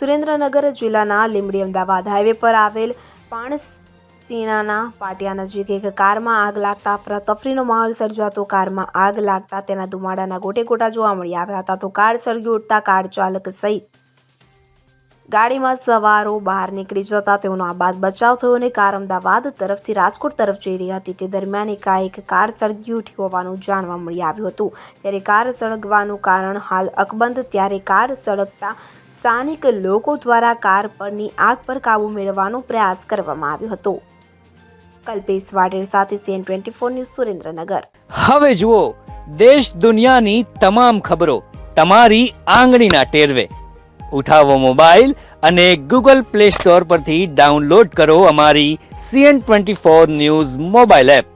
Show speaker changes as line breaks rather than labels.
સુરેન્દ્રનગર જિલ્લાના લીંબડી અમદાવાદ હાઈવે પર આવેલ પાણસીણાના પાટિયા નજીક એક કારમાં આગ લાગતા અફરાતફરીનો માહોલ સર્જાતો. કારમાં આગ લાગતા તેના ધુમાડાના ગોટે ગોટા જોવા મળી આવ્યા હતા તો કાર સળગી ઉઠતા કાર ચાલક સહિત ગાડીમાં સવારો બહાર નીકળી જતા તેઓનો આબાદ બચાવ થયો અને કાર અમદાવાદ તરફથી રાજકોટ તરફ જઈ રહી હતી. તે દરમિયાન એકાએક કાર સળગી ઉઠી હોવાનું જાણવા મળી આવ્યું હતું. ત્યારે કાર સળગવાનું કારણ હાલ અકબંધ, ત્યારે કાર સળગતા સ્થાનિક લોકો દ્વારા કાર પરની આગ પર કાબૂ મેળવવાનો પ્રયાસ કરવામાં આવ્યો હતો. કલ્પેશ વાડેર સાથે CN twenty four news Surendranagar.
હવે જુઓ, દેશ દુનિયાની તમામ ખબરો તમારી આંગળીના ટેરવે. ઉઠાવો મોબાઈલ અને ગૂગલ પ્લે સ્ટોર પરથી ડાઉનલોડ કરો અમારી CN twenty four news mobile app.